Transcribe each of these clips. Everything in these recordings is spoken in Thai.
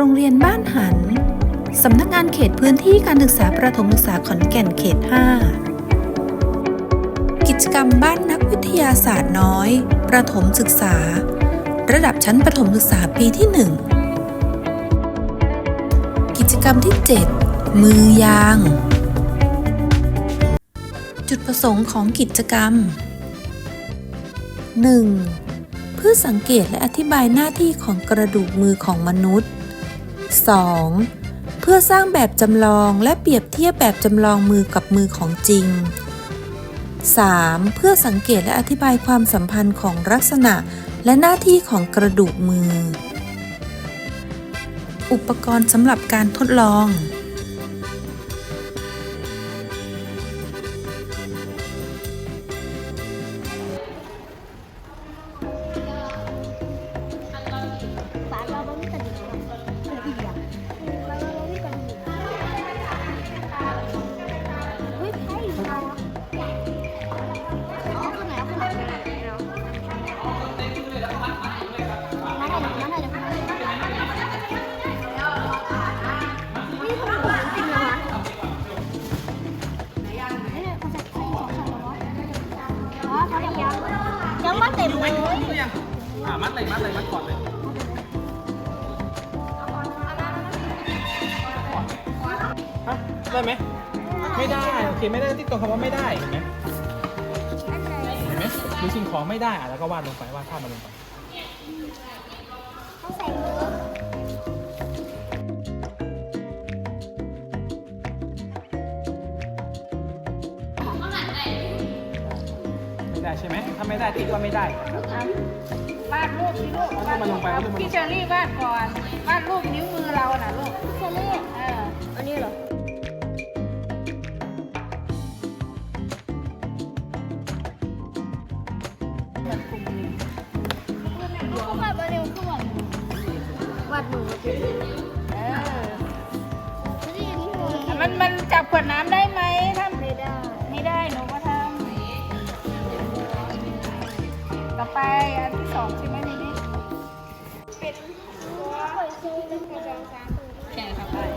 โรงเรียนบ้านหัน สำนักงานเขตพื้นที่การศึกษาประถมศึกษาขอนแก่นเขต 5 กิจกรรมบ้านนักวิทยาศาสตร์น้อย ประถมศึกษา ระดับชั้นประถมศึกษาปีที่ 1 กิจกรรมที่ 7 มือยาง จุดประสงค์ของกิจกรรม 1. เพื่อสังเกตและอธิบายหน้าที่ของกระดูกมือของมนุษย์ 2. เพื่อสร้างแบบจำลองและเปรียบเทียบแบบจำลองมือกับมือของจริง 3. เพื่อสังเกตและอธิบายความสัมพันธ์ของลักษณะและหน้าที่ของกระดูกมือ อุปกรณ์สำหรับการทดลอง ยังยังไม่เต็มเลยยังอ่ามัดเลยมัดเลยมัดก่อนเลยฮะได้ไหมไม่ได้โอเคไม่ได้ที่ตัวคำว่าไม่ได้เห็นไหมเห็นไหมหรือสิ่งของไม่ได้อะแล้วก็วาดลงไปวาดภาพมันลงไปเขาใส่มือ ไม่ได้ใช่ไหมถ้าไม่ได้ติ๊กว่าไม่ได้วาดรูปสิลูกเอารูปมาลงไปเอารูปมาลงไปพี่เชอรี่วาดก่อนวาดรูปนิ้วมือเราน่ะลูกเชอรี่เอออันนี้เหรอมันกลุ่มนี้เขาแบบว่าเร็วขึ้นวัดมือวัดมือเออเชอรี่อันนี้หัวแต่มันมันจับขวดน้ำได้ ต่อไปอันที่สองใช่ไหมนี่เป็นหัวหอยซูเป็นกะจายสามแข่งเข้าไป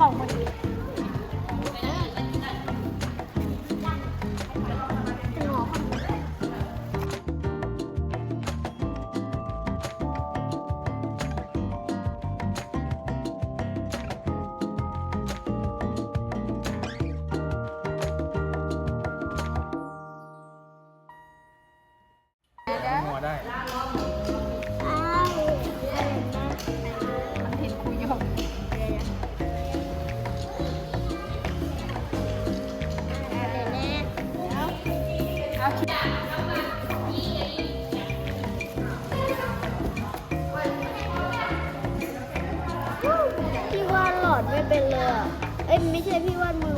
บอ เอาคิดพี่วาดหลอดไม่เป็นเลยเอ้ยไม่ใช่พี่วาดมือ